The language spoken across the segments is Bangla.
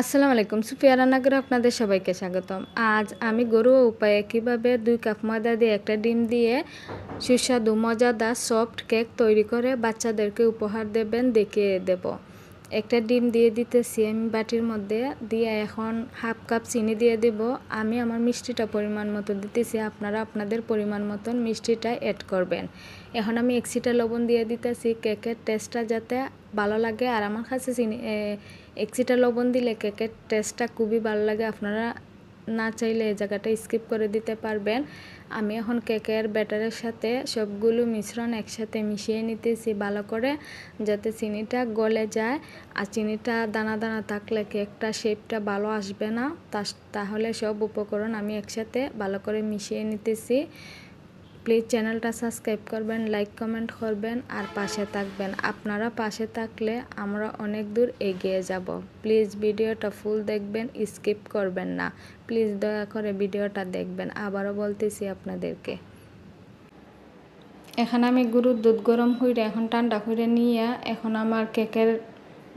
আসসালামু আলাইকুম, সুফিয়া রান্নাঘরে আপনাদের সবাইকে স্বাগতম। আজ আমি গরু উপায়ে কীভাবে দুই কাপ ময়দা দিয়ে একটা ডিম দিয়ে সুস্বাদু, মজাদার সফট কেক তৈরি করে বাচ্চাদেরকে উপহার দেবেন দেখিয়ে দেব। একটা ডিম দিয়ে দিতেছি আমি বাটির মধ্যে, দিয়ে এখন হাফ কাপ চিনি দিয়ে দেব। আমি আমার মিষ্টিটা পরিমাণ মতো দিতেছি, আপনারা আপনাদের পরিমাণ মতন মিষ্টিটা অ্যাড করবেন। এখন আমি এক্সিটা লবণ দিয়ে দিতেছি, কেকের টেস্টটা যাতে ভালো লাগে। আর আমার কাছে চিনি এক্সিটা লবণ দিলে কেকের টেস্টটা খুবই ভালো লাগে। আপনারা না চাইলে এই জায়গাটা স্কিপ করে দিতে পারবেন। আমি এখন কেকের ব্যাটারের সাথে সবগুলো মিশ্রণ একসাথে মিশিয়ে নিতেছি ভালো করে, যাতে চিনিটা গলে যায়। আর চিনিটা দানা দানা থাকলে কেকটা শেপটা ভালো আসবে না। তাহলে সব উপকরণ আমি একসাথে ভালো করে মিশিয়ে নিতেছি। প্লিজ চ্যানেলটা সাবস্ক্রাইব করবেন, লাইক, কমেন্ট করবেন আর পাশে থাকবেন। আপনারা পাশে থাকলে আমরা অনেক দূর এগিয়ে যাব। প্লিজ ভিডিওটা ফুল দেখবেন, স্কিপ করবেন না। প্লিজ দয়া করে ভিডিওটা দেখবেন। আবারও বলতেছি আপনাদেরকে। এখানে আমি গরুর দুধ গরম হইরে এখন ঠান্ডা করে নিয়ে এখন আমার কেকের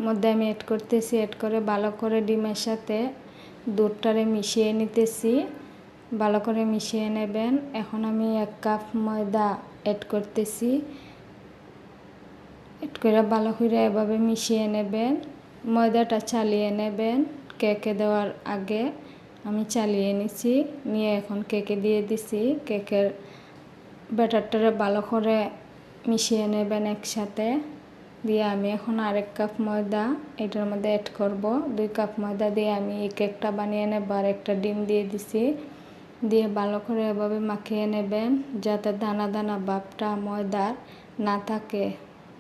মধ্যে আমি এড করতেছি এড করে ভালো করে ডিমের সাথে দুধটারে মিশিয়ে নিতেছি। ভালো করে মিশিয়ে নেবেন। এখন আমি এক কাপ ময়দা অ্যাড করতেছি। এড করে ভালো করে এভাবে মিশিয়ে নেবেন। ময়দাটা চালিয়ে নেবেন কেকে দেওয়ার আগে। আমি চালিয়ে নিছি, নিয়ে এখন কেকে দিয়ে দিছি। কেকের ব্যাটারটারে ভালো করে মিশিয়ে নেবেন একসাথে। দিয়ে আমি এখন আরেক কাপ ময়দা এটার মধ্যে অ্যাড করব। দুই কাপ ময়দা দিয়ে আমি এই কেকটা বানিয়ে নেব আর একটা ডিম দিয়ে দিছি। দিয়ে ভালো করে এভাবে মাখিয়ে নেবেন যাতে দানা দানা বাপটা ময়দার না থাকে।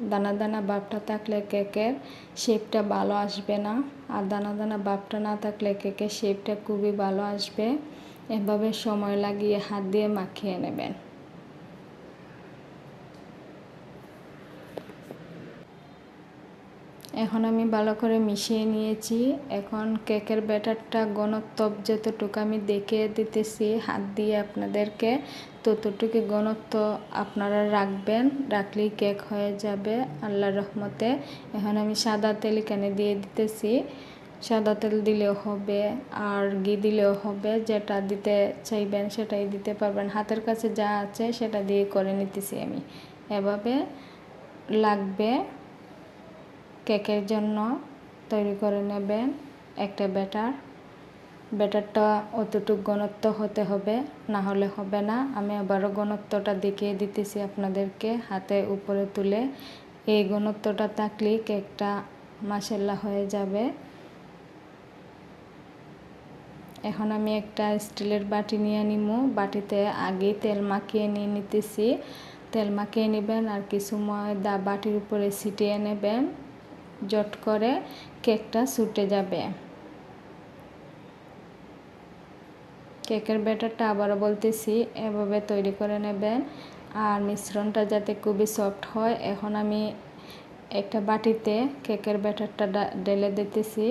দানা দানা বাপটা থাকলে কেকের শেপটা ভালো আসবে না। আর দানা দানা বাপটা না থাকলে কেকের শেপটা খুবই ভালো আসবে। এভাবে সময় লাগিয়ে হাত দিয়ে মাখিয়ে নেবেন। এখন আমি ভালো করে মিশিয়ে নিয়েছি। এখন কেকের ব্যাটারটা ঘনত্ব যতটুকু আমি দেখে দিতেছি হাত দিয়ে আপনাদেরকে, ততটুকু ঘনত্ব আপনারা রাখবেন। রাখলেই কেক হয়ে যাবে আল্লাহ রহমতে। এখন আমি সাদা তেল এখানে দিয়ে দিতেছি। সাদা তেল দিলেও হবে আর ঘি দিলেও হবে। যেটা দিতে চাইবেন সেটাই দিতে পারবেন। হাতের কাছে যা আছে সেটা দিয়ে করে নিতেছি আমি। এভাবে লাগবে। কেকের জন্য তৈরি করে নেবেন একটা ব্যাটার। ব্যাটারটা অতটুক ঘনত্ব হতে হবে, না হলে হবে না। আমি আবারও ঘনত্বটা দেখিয়ে দিতেছি আপনাদেরকে হাতে উপরে তুলে। এই ঘনত্বটা থাকলে কেকটা মাসাল্লা হয়ে যাবে। এখন আমি একটা স্টিলের বাটি নিয়ে নিমু। বাটিতে আগে তেল মাখিয়ে নিয়ে নিতেছি। তেল মাখিয়ে নেবেন আর কিছু ময়দা বাটির উপরে ছিটিয়ে নেবেন। জট করে কেকটা ছুটে যাবে। কেকের ব্যাটারটা আবারও বলতেছি, এভাবে তৈরি করে নেবেন। আর মিশ্রণটা যাতে খুবই সফট হয়, এখন আমি একটা বাটিতে কেকের ব্যাটারটা ঢেলে দিতেছি।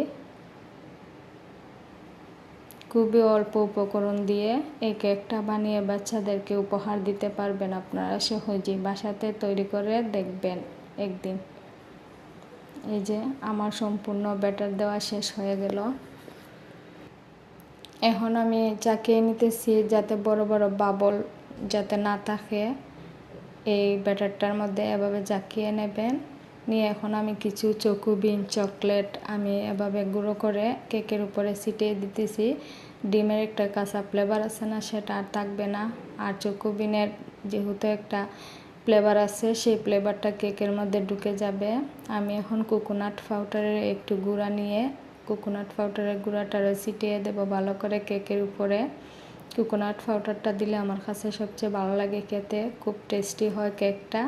খুবই অল্প উপকরণ দিয়ে এই কেকটা বানিয়ে বাচ্চাদেরকে উপহার দিতে পারবেন আপনারা সহজেই বাসাতে তৈরি করে দেখবেন একদিন। এই যে আমার সম্পূর্ণ ব্যাটার দেওয়া শেষ হয়ে গেল। এখন আমি চাকিয়ে নিতেছি যাতে বড় বড় বাবল যাতে না থাকে। এই ব্যাটারটার মধ্যে এভাবে জাকিয়ে নেবেন। নিয়ে এখন আমি কিছু চকুবিন চকলেট আমি এভাবে গুঁড়ো করে কেকের উপরে ছিটিয়ে দিতেছি। ডিমের একটা কাঁচা ফ্লেভার আছে না সেটা আর থাকবে না। আর চকুবিনের যেহেতু একটা ফ্লেভার আছে, সেই ফ্লেভারটা কেকের মধ্যে ঢুকে যাবে। আমি এখন কোকোনাট পাউডারের একটু গুঁড়া নিয়ে কোকোনাট পাউডারের গুঁড়াটা ছিটিয়ে দেবো ভালো করে কেকের উপরে। কোকোনাট পাউডারটা দিলে আমার কাছে সবচেয়ে ভালো লাগে খেতে, খুব টেস্টি হয় কেকটা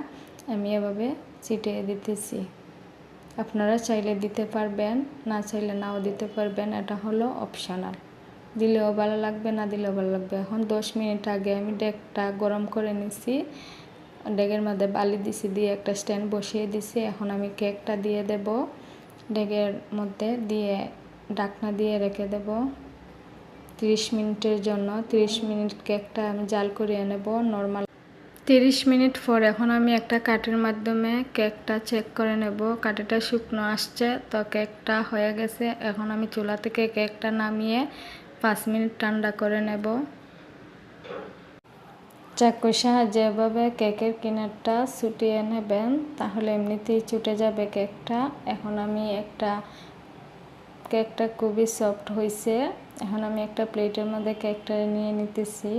আমি এভাবে ছিটিয়ে দিতেছি। আপনারা চাইলে দিতে পারবেন, না চাইলে নাও দিতে পারবেন, এটা হলো অপশনাল দিলেও ভালো লাগবে, না দিলেও ভালো লাগবে। এখন দশ মিনিট আগে আমি ডেকটা গরম করে নিছি। ডেগের মধ্যে বালি দিছি, দিয়ে একটা স্ট্যান্ড বসিয়ে দিছি। এখন আমি কেকটা দিয়ে দেব। ডেগের মধ্যে দিয়ে ডাকনা দিয়ে রেখে দেব। তিরিশ মিনিটের জন্য, তিরিশ মিনিট কেকটা আমি জাল করিয়ে নেব, নর্মাল। তিরিশ মিনিট পর এখন আমি একটা কাঠের মাধ্যমে কেকটা চেক করে নেব। কাঠিটা শুকনো আসছে, তো কেকটা হয়ে গেছে। এখন আমি চুলা থেকে কেকটা নামিয়ে পাঁচ মিনিট ঠান্ডা করে নেব। চাকুর সাহায্যে এভাবে কেকের কিনারটা ছুটিয়ে নেবেন তাহলে এমনিতেই ছুটে যাবে কেকটা। এখন আমি একটা, কেকটা খুবই সফট হয়েছে এখন আমি একটা প্লেটের মধ্যে কেকটা নিয়ে নিতেছি।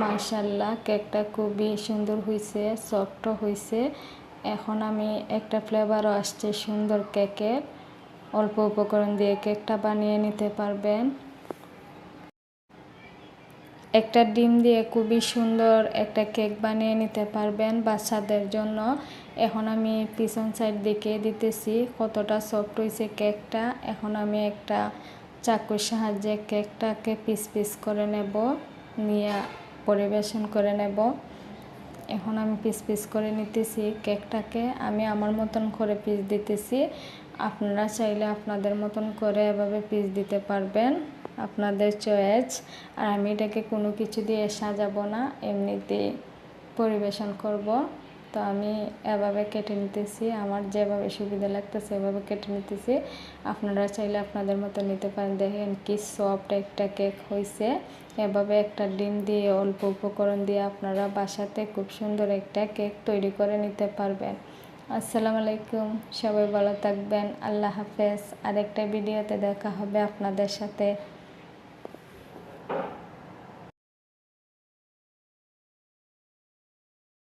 মার্শাল্লাহ কেকটা খুবই সুন্দর হয়েছে সফটও হয়েছে এখন আমি একটা ফ্লেভারও আসছে সুন্দর কেকের। অল্প উপকরণ দিয়ে কেকটা বানিয়ে নিতে পারবেন। একটা ডিম দিয়ে খুবই সুন্দর একটা কেক বানিয়ে নিতে পারবেন বাচ্চাদের জন্য। এখন আমি পিছন সাইড দিকে দিতেছি কতটা সফট হয়েছে কেকটা। এখন আমি একটা চাকুর সাহায্যে কেকটাকে পিস পিস করে নেব, নিয়ে পরিবেশন করে নেব। এখন আমি পিস পিস করে নিতেছি কেকটাকে। আমি আমার মতন করে পিস দিতেছি। আপনারা চাইলে আপনাদের মতন করে এভাবে পিস দিতে পারবেন। আপনাদের চয়েস আর আমি এটাকে কোনো কিছু দিয়ে সাজাবো না, এমনিতে পরিবেশন করব। তো আমি এভাবে কেটে নিতেছি, আমার যেভাবে সুবিধা লাগতেছে এভাবে কেটে নিতেছি। আপনারা চাইলে আপনাদের মতো নিতে পারেন। দেখেন কি সফট একটা কেক হয়েছে এভাবে একটা ডিম দিয়ে, অল্প উপকরণ দিয়ে আপনারা বাসাতে খুব সুন্দর একটা কেক তৈরি করে নিতে পারবেন। আসসালামু আলাইকুম, সবাই ভালো থাকবেন, আল্লাহ হাফেজ। আরেকটা ভিডিওতে দেখা হবে আপনাদের সাথে।